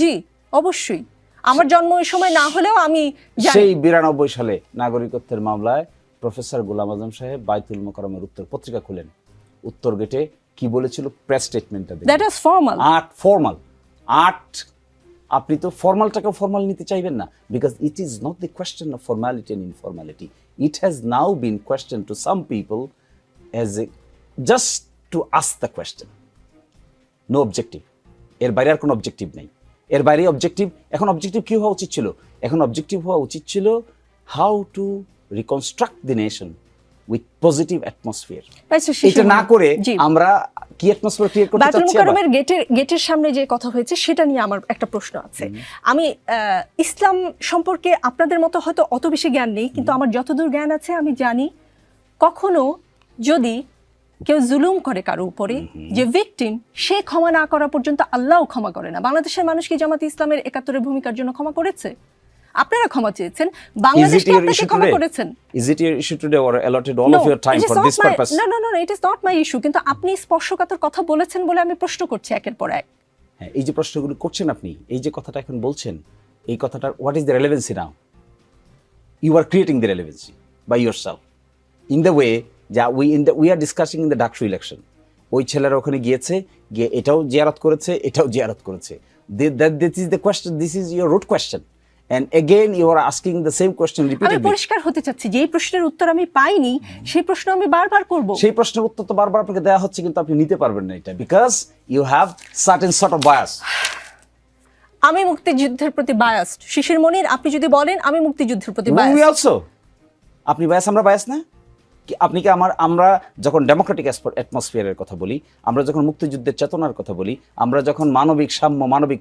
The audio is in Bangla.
জি অবশ্যই। আমার জন্ম ওই সময় না হলেও আমি সেই বিরানব্বই সালে নাগরিকত্বের মামলায় প্রফেসর গোলাম আজম সাহেব বাইতুল মোকারমের উত্তর পত্রিকা খুলেন। উত্তর গেটে কি বলেছিল? Press স্টেটমেন্টটা that is formal art formal art আপনি তো ফর্মালটাকে ফর্মাল নিতে চাইবেন না। Because it is not the question of formality and informality it has now been question to some people as a just to ask the question no objective এর বাইরে আর কোনো অবজেক্টিভ নেই। এর বাইরে অবজেক্টিভ এখন অবজেক্টিভ কি হওয়া উচিত ছিল? এখন অবজেক্টিভ হওয়া উচিত ছিল how to reconstruct the nation with positive atmosphere এটা না করে আমরা কি অ্যাটমসফিয়ার ক্রিয়েট করতে চাচ্ছি? মুকাররমের গেটের গেটের সামনে যে কথা হয়েছে সেটা নিয়ে আমার একটা প্রশ্ন আছে। আমি আহ, ইসলাম সম্পর্কে আপনাদের মতো হয়তো অত বেশি জ্ঞান নেই কিন্তু আমার যতদূর জ্ঞান আছে আমি জানি কখনো যদি কেউ জুলুম করে কারও উপরে যে ভিকটিম সে ক্ষমা না করা পর্যন্ত আল্লাহও ক্ষমা করে না। বাংলাদেশের মানুষ কি জামাত ইসলামের একাত্তরের ভূমিকার জন্য ক্ষমা করেছে? আপনারা ক্ষমা চেয়েছেন। বাংলাদেশ কি আপনাকে ক্ষমা করেছেন? My issue. কিন্তু আপনি স্পর্শকাতর কথা বলেছেন বলে আমি প্রশ্ন করছি একের পর এক। হ্যাঁ, এই যে প্রশ্নগুলো করছেন আপনি এই যে কথাটা এখন বলছেন এই কথাটার what is the relevancy now you are creating the relevancy by yourself in the way যা we in the we are discussing in the DUCSU election ওই ছেলেরা ওখানে গিয়েছে গিয়ে এটাও জিয়ারত করেছে এটাও জিয়ারত করেছে। This is the question this is your root question and you are asking the same question আমি পরিষ্কার হতে চাচ্ছি যে প্রশ্নের উত্তর আমি পাইনি সেই প্রশ্ন আমি বারবার করব। সেই প্রশ্নের উত্তর তো বারবার আপনাকে দেওয়া হচ্ছে কিন্তু আপনি নিতে পারবেন না এটা because you have certain sort of bias আমি মুক্তিযুদ্ধের প্রতি বায়াসড শিশির মনির আপনি যদি বলেন আমি মুক্তিযুদ্ধের প্রতি উই অলসো আপনি বায়াস আমরা বায়াস না? আপনি কি আমার, আমরা যখন ডেমোক্রেটিক অ্যাটমসফিয়ারের কথা বলি, আমরা যখন মুক্তিযুদ্ধের চেতনার কথা বলি, আমরা যখন মানবিক সাম্য, মানবিক